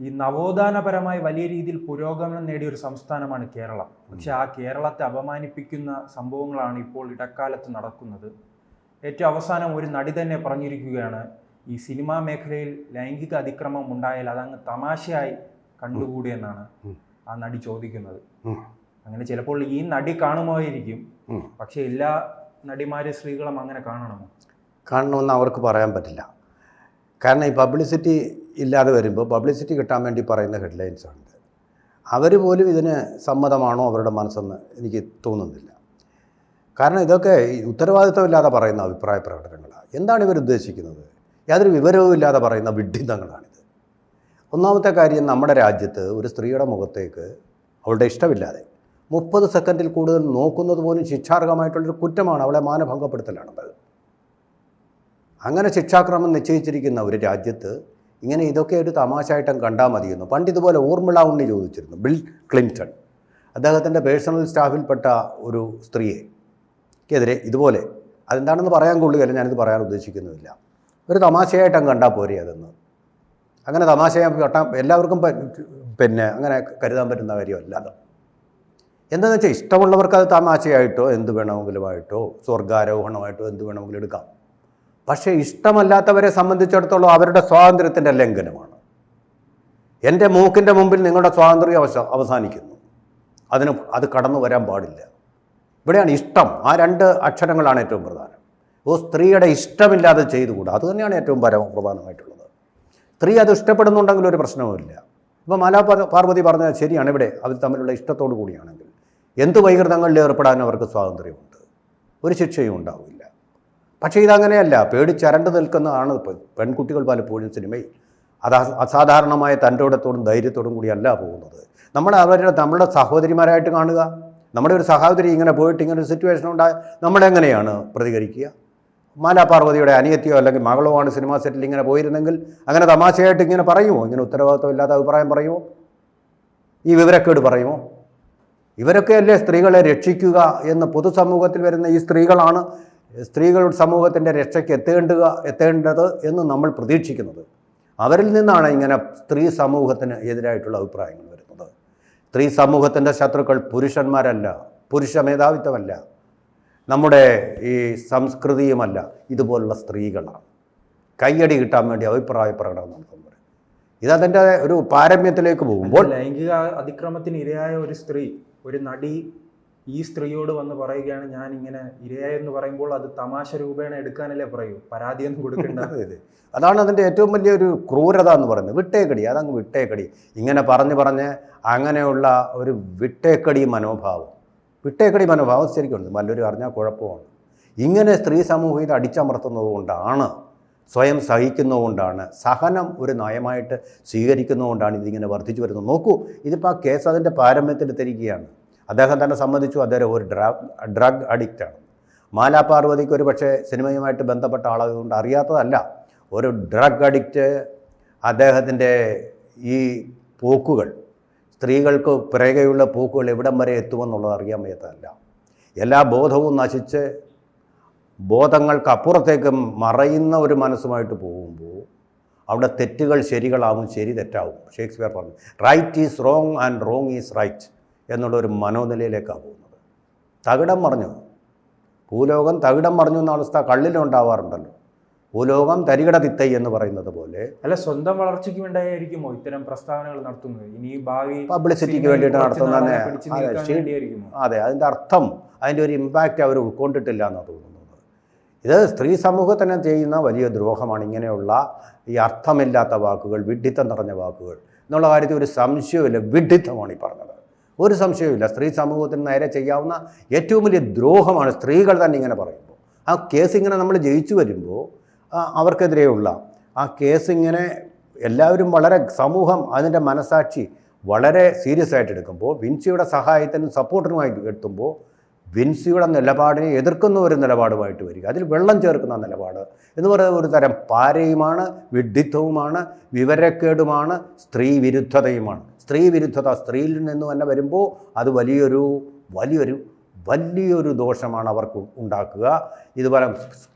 ഈ നവോത്ഥാനപരമായി വലിയ രീതിയിൽ പുരോഗമനം നേടിയ ഒരു സംസ്ഥാനമാണ് കേരളം. പക്ഷെ ആ കേരളത്തെ അപമാനിപ്പിക്കുന്ന സംഭവങ്ങളാണ് ഇപ്പോൾ ഇടക്കാലത്ത് നടക്കുന്നത്. ഏറ്റവും അവസാനം ഒരു നടി തന്നെ പറഞ്ഞിരിക്കുകയാണ് ഈ സിനിമാ മേഖലയിൽ ലൈംഗിക അതിക്രമം ഉണ്ടായാൽ അതങ്ങ് തമാശയായി കണ്ടുകൂടിയെന്നാണ്. ആ നടി ചോദിക്കുന്നത്. അങ്ങനെ ചിലപ്പോൾ ഈ നടി കാണുമായിരിക്കും പക്ഷെ എല്ലാ നടിമാരെ സ്ത്രീകളും അങ്ങനെ കാണണമോ? കാണണമെന്ന് അവർക്ക് പറയാൻ പറ്റില്ല. കാരണം ഈ പബ്ലിസിറ്റി ഇല്ലാതെ വരുമ്പോൾ പബ്ലിസിറ്റി കിട്ടാൻ വേണ്ടി പറയുന്ന ഹെഡ്ലൈൻസ് ഉണ്ട് അവർ പോലും ഇതിന് സമ്മതമാണോ അവരുടെ മനസ്സെന്ന് എനിക്ക് തോന്നുന്നില്ല. കാരണം ഇതൊക്കെ ഉത്തരവാദിത്തമില്ലാതെ പറയുന്ന അഭിപ്രായ പ്രകടനങ്ങളാണ് എന്താണ് ഇവർ ഉദ്ദേശിക്കുന്നത്? യാതൊരു വിവരവും ഇല്ലാതെ പറയുന്ന വിഡ്ഢിത്തങ്ങളാണിത് ഒന്നാമത്തെ കാര്യം നമ്മുടെ രാജ്യത്ത് ഒരു സ്ത്രീയുടെ മുഖത്തേക്ക് അവളുടെ ഇഷ്ടമില്ലാതെ മുപ്പത് സെക്കൻഡിൽ കൂടുതൽ നോക്കുന്നത് പോലും ശിക്ഷാർഹമായിട്ടുള്ളൊരു കുറ്റമാണ് അവളെ മാനഭംഗപ്പെടുത്തലാണത്. അങ്ങനെ ശിക്ഷാക്രമം നിശ്ചയിച്ചിരിക്കുന്ന ഒരു രാജ്യത്ത് ഇങ്ങനെ ഇതൊക്കെ ഒരു തമാശയായിട്ടും കണ്ടാൽ മതിയെന്നു. പണ്ട് ഇതുപോലെ ഊർമിള ഉണ്ണി ചോദിച്ചിരുന്നു ബിൽ ക്ലിന്റൺ. അദ്ദേഹത്തിന്റെ പേഴ്സണൽ സ്റ്റാഫിൽപ്പെട്ട ഒരു സ്ത്രീയെ ക്കെതിരെ ഇതുപോലെ. അതെന്താണെന്ന് പറയാൻ കൊള്ളുകയല്ല ഞാനിത് പറയാൻ ഉദ്ദേശിക്കുന്നുമില്ല. ഒരു തമാശയായിട്ടും കണ്ടാൽ പോരെ അതെന്ന്. അങ്ങനെ കട്ടാൻ എല്ലാവർക്കും പിന്നെ അങ്ങനെ കരുതാൻ പറ്റുന്ന കാര്യമല്ല അത്. എന്താണെന്ന് വെച്ചാൽ ഇഷ്ടമുള്ളവർക്ക് അത് തമാശയായിട്ടോ എന്ത് വേണമെങ്കിലുമായിട്ടോ സ്വർഗാരോഹണമായിട്ടോ എന്ത് വേണമെങ്കിലും എടുക്കാം. പക്ഷേ ഇഷ്ടമല്ലാത്തവരെ സംബന്ധിച്ചിടത്തോളം അവരുടെ സ്വാതന്ത്ര്യത്തിന്റെ ലംഘനമാണ്. എന്റെ മൂക്കിന്റെ മുമ്പിൽ നിങ്ങളുടെ സ്വാതന്ത്ര്യം അവസ അവസാനിക്കുന്നു. അതിന് അത് കടന്നു വരാൻ പാടില്ല. ഇവിടെയാണ് ഇഷ്ടം. ആ രണ്ട് അക്ഷരങ്ങളാണ് ഏറ്റവും പ്രധാനം. ഓ സ്ത്രീയുടെ ഇഷ്ടമില്ലാതെ ചെയ്തുകൂടാ? അത് തന്നെയാണ് ഏറ്റവും പരമ പ്രധാനമായിട്ടുള്ളത്. സ്ത്രീ അത് ഇഷ്ടപ്പെടുന്നുണ്ടെങ്കിൽ ഒരു പ്രശ്നവുമില്ല. ഇപ്പോൾ മാലാ പാർവതി പറഞ്ഞാൽ ശരിയാണ്. ഇവിടെ അവർ തമ്മിലുള്ള ഇഷ്ടത്തോടു കൂടിയാണെങ്കിൽ എന്ത് വൈകൃതങ്ങളിൽ ഏർപ്പെടാൻ അവർക്ക് സ്വാതന്ത്ര്യമുണ്ട്. ഒരു ശിക്ഷയും ഉണ്ടാവില്ല. പക്ഷേ ഇതങ്ങനെയല്ല. പേടിച്ചരണ്ട് നിൽക്കുന്നതാണ് പെൺകുട്ടികൾ പലപ്പോഴും സിനിമയിൽ. അത് അസ- അസാധാരണമായ തന്റെടത്തോടും ധൈര്യത്തോടും കൂടിയല്ല പോകുന്നത്. നമ്മൾ അവരുടെ നമ്മുടെ സഹോദരിമാരായിട്ട് കാണുക. നമ്മുടെ ഒരു സഹോദരി ഇങ്ങനെ പോയിട്ട് ഇങ്ങനെ ഒരു സിറ്റുവേഷൻ ഉണ്ടായ നമ്മളെങ്ങനെയാണ് പ്രതികരിക്കുക? മാലാ പാർവതിയുടെ അനിയത്തിയോ അല്ലെങ്കിൽ മകളോ ആണ് സിനിമാ സെറ്റിൽ ഇങ്ങനെ പോയിരുന്നെങ്കിൽ അങ്ങനെ തമാശയായിട്ട് ഇങ്ങനെ പറയുമോ? ഇങ്ങനെ ഉത്തരവാദിത്വമില്ലാത്ത അഭിപ്രായം പറയുമോ? ഈ വിവരക്കേട് പറയുമോ? ഇവരൊക്കെയല്ലേ സ്ത്രീകളെ രക്ഷിക്കുക എന്ന് പൊതുസമൂഹത്തിൽ വരുന്ന ഈ സ്ത്രീകളാണ് സ്ത്രീകളുടെ സമൂഹത്തിന്റെ രക്ഷയ്ക്ക് എത്തേണ്ടുക എത്തേണ്ടത് എന്ന് നമ്മൾ പ്രതീക്ഷിക്കുന്നത്. അവരിൽ നിന്നാണ് ഇങ്ങനെ സ്ത്രീ സമൂഹത്തിന് എതിരായിട്ടുള്ള അഭിപ്രായങ്ങൾ വരുന്നത്. സ്ത്രീ സമൂഹത്തിന്റെ ശത്രുക്കൾ പുരുഷന്മാരല്ല പുരുഷ മേധാവിത്വമല്ല നമ്മുടെ ഈ സംസ്കൃതിയുമല്ല ഇതുപോലുള്ള സ്ത്രീകളാണ്. കയ്യടി കിട്ടാൻ വേണ്ടി അഭിപ്രായ പ്രകടനം നടത്തുന്നവർ. ഇതതിന്റെ ഒരു പാരമ്യത്തിലേക്ക് പോകുമ്പോൾ ലൈംഗിക അതിക്രമത്തിന് ഇരയായ ഒരു സ്ത്രീ ഒരു നടി ഈ സ്ത്രീയോട് വന്ന് പറയുകയാണ് ഞാൻ ഇങ്ങനെ ഇരയായെന്ന് പറയുമ്പോൾ അത് തമാശ രൂപേണ എടുക്കാനല്ലേ പറയൂ? പരാതിയൊന്നും കൊടുക്കേണ്ട. അതെ, അതെ. അതാണ് അതിന്റെ ഏറ്റവും വലിയ ഒരു ക്രൂരത എന്ന് പറയുന്നത്. വിട്ടേക്കടി അതങ്ങ് വിട്ടേക്കടി. ഇങ്ങനെ പറഞ്ഞ് പറഞ്ഞ് അങ്ങനെയുള്ള ഒരു വിട്ടേക്കടി മനോഭാവം. വിട്ടേക്കടി മനോഭാവം ശരിക്കുണ്ട് നല്ലൊരു അറിഞ്ഞാൽ കുഴപ്പമാണ്. ഇങ്ങനെ സ്ത്രീ സമൂഹം ഇത് അടിച്ചമർത്തുന്നത് കൊണ്ടാണ് സ്വയം സഹിക്കുന്നതുകൊണ്ടാണ് സഹനം ഒരു നയമായിട്ട് സ്വീകരിക്കുന്നതുകൊണ്ടാണ് ഇതിങ്ങനെ വർദ്ധിച്ചു വരുന്നത്. നോക്കൂ ഇതിപ്പോൾ ആ കേസ് അതിന്റെ പാരമ്യത്തിൽ തിരിക്കുകയാണ് അദ്ദേഹം തന്നെ സമ്മതിച്ചു അദ്ദേഹം ഒരു ഡ്രഗ് ഡ്രഗ് അഡിക്റ്റാണ് മാലാ പാർവതിക്ക് ഒരു പക്ഷേ സിനിമയുമായിട്ട് ബന്ധപ്പെട്ട ആളായതുകൊണ്ട് അറിയാത്തതല്ല. ഒരു ഡ്രഗ് അഡിക്റ്റ് അദ്ദേഹത്തിന്റെ ഈ പോക്കുകൾ സ്ത്രീകൾക്ക് പിറകെയുള്ള പോക്കുകൾ എവിടം വരെ എത്തുമെന്നുള്ളത് അറിയാൻ വയ്യാത്തതല്ല. എല്ലാ ബോധവും നശിച്ച് ബോധങ്ങൾക്കപ്പുറത്തേക്ക് മറയുന്ന ഒരു മനസ്സുമായിട്ട് പോകുമ്പോൾ അവിടെ തെറ്റുകൾ ശരികളാവും ശരി തെറ്റാവും. ഷേക്സ്പിയർ പറഞ്ഞു right is wrong and wrong is right എന്നുള്ള ഒരു മനോനിലയിലേക്കാണ് പോകുന്നത്. തകിടം മറിഞ്ഞു. ഭൂലോകം തകിടം മറിഞ്ഞു എന്ന അവസ്ഥ കള്ളിലുണ്ടാവാറുണ്ടല്ലോ ഭൂലോകം തരികിട തിത്തൈ എന്ന് പറയുന്നത് പോലെ അല്ല സ്വന്തം വളർച്ചയ്ക്ക് വേണ്ടിയായിരിക്കുമോ ഇത്തരം പ്രസ്താവനകൾ നടത്തുന്നത്? ഇനി ഭാവി പബ്ലിസിറ്റിക്ക് വേണ്ടിയിട്ട് നടത്തുന്ന അതെ അതിന്റെ അർത്ഥം അതിന്റെ ഒരു ഇമ്പാക്റ്റ് അവർ ഉൾക്കൊണ്ടിട്ടില്ല എന്നാണ് തോന്നുന്നത്. ഇത് സ്ത്രീ സമൂഹത്തിന് ചെയ്യുന്ന വലിയ ദ്രോഹമാണ്. ഇങ്ങനെയുള്ള ഈ അർത്ഥമില്ലാത്ത വാക്കുകൾ വിഡ്ഢിത്തം നിറഞ്ഞ വാക്കുകൾ എന്നുള്ള കാര്യത്തിൽ ഒരു സംശയമില്ല വിഡ്ഢിത്തമാണ് ഈ പറഞ്ഞത്. ഒരു സംശയവുമില്ല. സ്ത്രീ സമൂഹത്തിന് നേരെ ചെയ്യാവുന്ന ഏറ്റവും വലിയ ദ്രോഹമാണ് സ്ത്രീകൾ തന്നെ ഇങ്ങനെ പറയുമ്പോൾ. ആ കേസ് ഇങ്ങനെ നമ്മൾ ജയിച്ചു വരുമ്പോൾ അവർക്കെതിരെയുള്ള ആ കേസ് ഇങ്ങനെ എല്ലാവരും വളരെ സമൂഹം അതിന്റെ മനസാക്ഷി വളരെ സീരിയസ് ആയിട്ട് എടുക്കുമ്പോൾ വിൻസിയുടെ സഹായത്തിനും സപ്പോർട്ടിനുമായിട്ട് എത്തുമ്പോൾ വിൻസിയുടെ നിലപാടിനെ എതിർക്കുന്ന ഒരു നിലപാടുമായിട്ട് വരിക. അതിൽ വെള്ളം ചേർക്കുന്ന നിലപാട് എന്ന് പറയുന്നത് ഒരു തരം പാരയുമാണ് വിഡ്ഢിത്വവുമാണ് വിവരക്കേടുമാണ് സ്ത്രീ വിരുദ്ധതയുമാണ് സ്ത്രീ വിരുദ്ധത സ്ത്രീയിൽ നിന്ന് തന്നെ വരുമ്പോൾ അത് വലിയൊരു വലിയൊരു വലിയൊരു ദോഷമാണ് അവർക്ക് ഉണ്ടാക്കുക. ഇതുപോലെ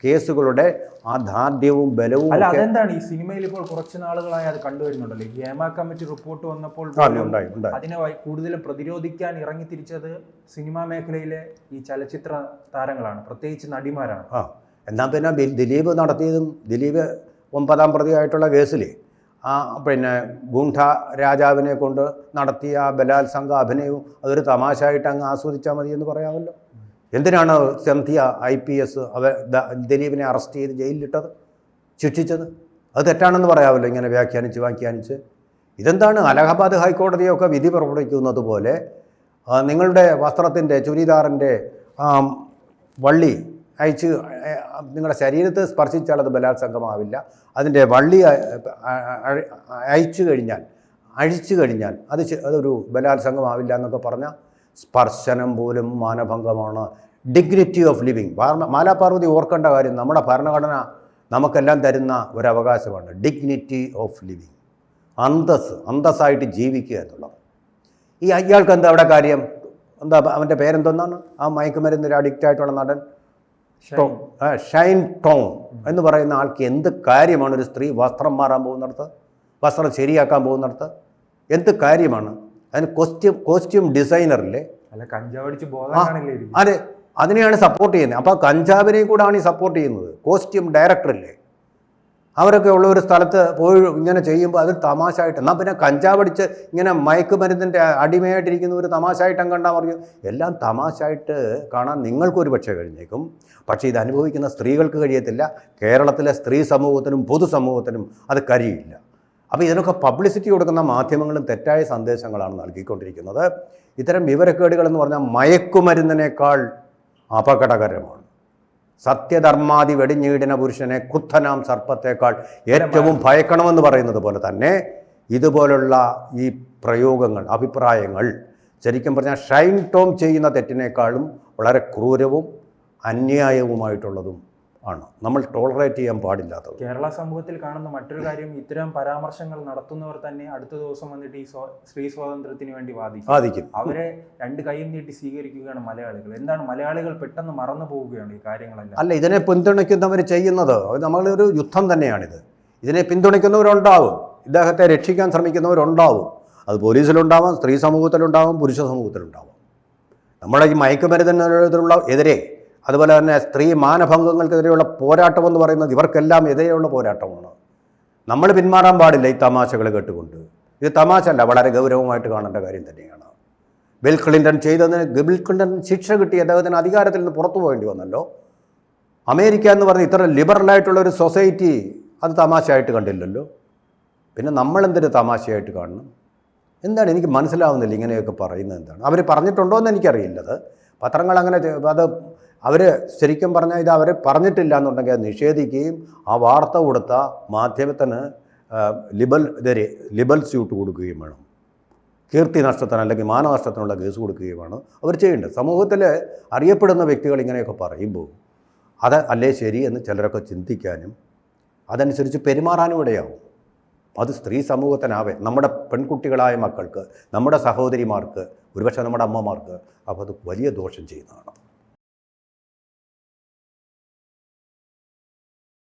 കേസുകളുടെ ആ ധാർഢ്യവും ബലവും അല്ല അതെന്താണ്? ഈ സിനിമയിൽ ഇപ്പോൾ കുറച്ച് നാളുകളായി അത് കണ്ടുവരുന്നുണ്ടല്ലോ ഈ ഹേമ കമ്മിറ്റി റിപ്പോർട്ട് വന്നപ്പോൾ അതിനെ കൂടുതലും പ്രതിരോധിക്കാൻ ഇറങ്ങി തിരിച്ചത് സിനിമാ മേഖലയിലെ ഈ ചലച്ചിത്ര താരങ്ങളാണ്. പ്രത്യേകിച്ച് നടിമാരാണ്. ആ എന്നാൽ പിന്നെ ദിലീപ് നടത്തിയതും ദിലീപ് ഒമ്പതാം പ്രതിയായിട്ടുള്ള കേസിൽ ആ പിന്നെ ഗുണ്ട രാജാവിനെ കൊണ്ട് നടത്തിയ ആ ബലാത്സംഗ അഭിനയവും അതൊരു തമാശയായിട്ട് അങ്ങ് ആസ്വദിച്ചാൽ മതി എന്ന് പറയാമല്ലോ. എന്തിനാണ് സെന്തിയ ഐ പി എസ് അവ ദിലീപിനെ അറസ്റ്റ് ചെയ്ത് ജയിലിലിട്ടത്? ശിക്ഷിച്ചത്? അത് തെറ്റാണെന്ന് പറയാമല്ലോ ഇങ്ങനെ വ്യാഖ്യാനിച്ച് വ്യാഖ്യാനിച്ച്. ഇതെന്താണ്? അലഹബാദ് ഹൈക്കോടതിയൊക്കെ വിധി പുറപ്പെടുവിക്കുന്നത് പോലെ നിങ്ങളുടെ വസ്ത്രത്തിന്റെ ചുരിദാറിന്റെ വള്ളി അയച്ച് നിങ്ങളുടെ ശരീരത്തെ സ്പർശിച്ചാൽ അത് ബലാത്സംഗമാവില്ല. അതിന്റെ വള്ളി അയച്ചു കഴിഞ്ഞാൽ അഴിച്ചു കഴിഞ്ഞാൽ അത് അതൊരു ബലാത്സംഗമാവില്ല എന്നൊക്കെ പറഞ്ഞാൽ സ്പർശനം പോലും മാനഭംഗമാണ്. ഡിഗ്നിറ്റി ഓഫ് ലിവിങ് മാലാപാർവതി ഓർക്കേണ്ട കാര്യം നമ്മുടെ ഭരണഘടന നമുക്കെല്ലാം തരുന്ന ഒരവകാശമാണ്. ഡിഗ്നിറ്റി ഓഫ് ലിവിങ് അന്തസ് അന്തസ്സായിട്ട് ജീവിക്കുക എന്നുള്ളത്. ഈ അയാൾക്ക് എന്താ അവിടെ കാര്യം? എന്താ അവന്റെ പേരെന്തൊന്നാണ്? ആ മയക്കുമരുന്നിൽ അഡിക്റ്റ് ആയിട്ടുള്ള നടൻ. ടോം ആ, ഷൈൻ ടോങ് എന്ന് പറയുന്ന ആൾക്ക് എന്ത് കാര്യമാണ് ഒരു സ്ത്രീ വസ്ത്രം മാറാൻ പോകുന്നിടത്ത്? വസ്ത്രം ശരിയാക്കാൻ പോകുന്നിടത്ത്? എന്ത് കാര്യമാണ്? അതിന് കോസ്റ്റ്യൂം കോസ്റ്റ്യൂം ഡിസൈനറില്ലേ അല്ല അതെ. അതിനെയാണ് സപ്പോർട്ട് ചെയ്യുന്നത്. അപ്പോൾ കഞ്ചാവിനെയും കൂടാണ് ഈ സപ്പോർട്ട് ചെയ്യുന്നത്. കോസ്റ്റ്യൂം ഡയറക്ടറില്ലേ അവരൊക്കെ ഉള്ള ഒരു സ്ഥലത്ത് പോയി ഇങ്ങനെ ചെയ്യുമ്പോൾ അത് തമാശയായിട്ട് എന്നാൽ പിന്നെ കഞ്ചാവടിച്ച് ഇങ്ങനെ മയക്കുമരുന്നിന്റെ അടിമയായിട്ടിരിക്കുന്ന ഒരു തമാശയായിട്ടും കണ്ടാൽ പറഞ്ഞു? എല്ലാം തമാശയായിട്ട് കാണാൻ നിങ്ങൾക്കൊരു പക്ഷേ കഴിഞ്ഞേക്കും. പക്ഷേ ഇത് അനുഭവിക്കുന്ന സ്ത്രീകൾക്ക് കഴിയത്തില്ല. കേരളത്തിലെ സ്ത്രീ സമൂഹത്തിനും പൊതുസമൂഹത്തിനും അത് കരിയില്ല. അപ്പോൾ ഇതിനൊക്കെ പബ്ലിസിറ്റി കൊടുക്കുന്ന മാധ്യമങ്ങളും തെറ്റായ സന്ദേശങ്ങളാണ് നൽകിക്കൊണ്ടിരിക്കുന്നത്. ഇത്തരം വിവരക്കേടുകൾ എന്ന് പറഞ്ഞാൽ മയക്കുമരുന്നിനേക്കാൾ അപകടകരമാണ്. സത്യധർമാതി വെടിഞ്ഞീടിന പുരുഷനെ കുത്തനാം സർപ്പത്തേക്കാൾ ഏറ്റവും ഭയക്കണമെന്ന് പറയുന്നത് പോലെ തന്നെ ഇതുപോലുള്ള ഈ പ്രയോഗങ്ങൾ അഭിപ്രായങ്ങൾ ശരിക്കും പറഞ്ഞാൽ ഷൈൻ ടോം ചെയ്യുന്ന തെറ്റിനേക്കാളും വളരെ ക്രൂരവും അന്യായവുമായിട്ടുള്ളതും ആണ്. നമ്മൾ ടോളറേറ്റ് ചെയ്യാൻ പാടില്ലാത്തത് കേരള സമൂഹത്തിൽ കാണുന്ന മറ്റൊരു കാര്യം ഇത്തരം പരാമർശങ്ങൾ നടത്തുന്നവർ തന്നെ അടുത്ത ദിവസം വന്നിട്ട് ഈ സ്ത്രീ സ്വാതന്ത്ര്യത്തിന് വേണ്ടി വാദിക്കും. വാദിക്കും. അവരെ രണ്ട് കൈയും നീട്ടി സ്വീകരിക്കുകയാണ് മലയാളികൾ. എന്താണ് മലയാളികൾ പെട്ടെന്ന് മറന്നു പോവുകയാണ് ഈ കാര്യങ്ങളെല്ലാം? അല്ല ഇതിനെ പിന്തുണയ്ക്കുന്നവർ ചെയ്യുന്നത് നമ്മളൊരു യുദ്ധം തന്നെയാണിത്. ഇതിനെ പിന്തുണയ്ക്കുന്നവരുണ്ടാവും. ഇദ്ദേഹത്തെ രക്ഷിക്കാൻ ശ്രമിക്കുന്നവരുണ്ടാവും. അത് പോലീസിലുണ്ടാവാം സ്ത്രീ സമൂഹത്തിലുണ്ടാവും പുരുഷ സമൂഹത്തിലുണ്ടാവും. നമ്മുടെ ഈ മയക്കുമരുന്നിനുള്ള എതിരെ അതുപോലെ തന്നെ സ്ത്രീ മാനഭംഗങ്ങൾക്കെതിരെയുള്ള പോരാട്ടം എന്ന് പറയുന്നത് ഇവർക്കെല്ലാം എതിരെയുള്ള പോരാട്ടമാണ്. നമ്മൾ പിന്മാറാൻ പാടില്ല ഈ തമാശകൾ കേട്ടുകൊണ്ട്. ഇത് തമാശ അല്ല വളരെ ഗൗരവമായിട്ട് കാണേണ്ട കാര്യം തന്നെയാണ്. ബിൽ ക്ലിന്റൺ ചെയ്തതിന് ബിൽ ക്ലിന്റൺ ശിക്ഷ കിട്ടി അദ്ദേഹത്തിന് അധികാരത്തിൽ നിന്ന് പുറത്തു പോകേണ്ടി വന്നല്ലോ. അമേരിക്ക എന്ന് പറഞ്ഞ ഇത്ര ലിബറലായിട്ടുള്ള ഒരു സൊസൈറ്റി അത് തമാശയായിട്ട് കണ്ടില്ലല്ലോ. പിന്നെ നമ്മളെന്തൊരു തമാശയായിട്ട് കാണണം? എന്താണ് എനിക്ക് മനസ്സിലാവുന്നില്ല ഇങ്ങനെയൊക്കെ പറയുന്നത് എന്താണ്? അവർ പറഞ്ഞിട്ടുണ്ടോ എന്ന് എനിക്കറിയില്ലത് പത്രങ്ങൾ അങ്ങനെ അത് അവർ ശരിക്കും പറഞ്ഞാൽ ഇത് അവർ പറഞ്ഞിട്ടില്ല എന്നുണ്ടെങ്കിൽ നിഷേധിക്കുകയും ആ വാർത്ത കൊടുത്ത മാധ്യമത്തിന് ലിബൽ ഇതരെ ലിബൽ സ്യൂട്ട് കൊടുക്കുകയും വേണം. കീർത്തി നഷ്ടത്തിന് അല്ലെങ്കിൽ മാനനഷ്ടത്തിനുള്ള കേസ് കൊടുക്കുകയും വേണം. അവർ ചെയ്യേണ്ടത് സമൂഹത്തിൽ അറിയപ്പെടുന്ന വ്യക്തികൾ ഇങ്ങനെയൊക്കെ പറയുമ്പോൾ അത് അല്ലേ ശരി എന്ന് ചിലരൊക്കെ ചിന്തിക്കാനും അതനുസരിച്ച് പെരുമാറാനും ഇടയാവും. അത് സ്ത്രീ സമൂഹത്തിനാവേ. നമ്മുടെ പെൺകുട്ടികളായ മക്കൾക്ക് നമ്മുടെ സഹോദരിമാർക്ക് ഒരുപക്ഷെ നമ്മുടെ അമ്മമാർക്ക് അപ്പോൾ അത് വലിയ ദോഷം ചെയ്യുന്നതാണ്.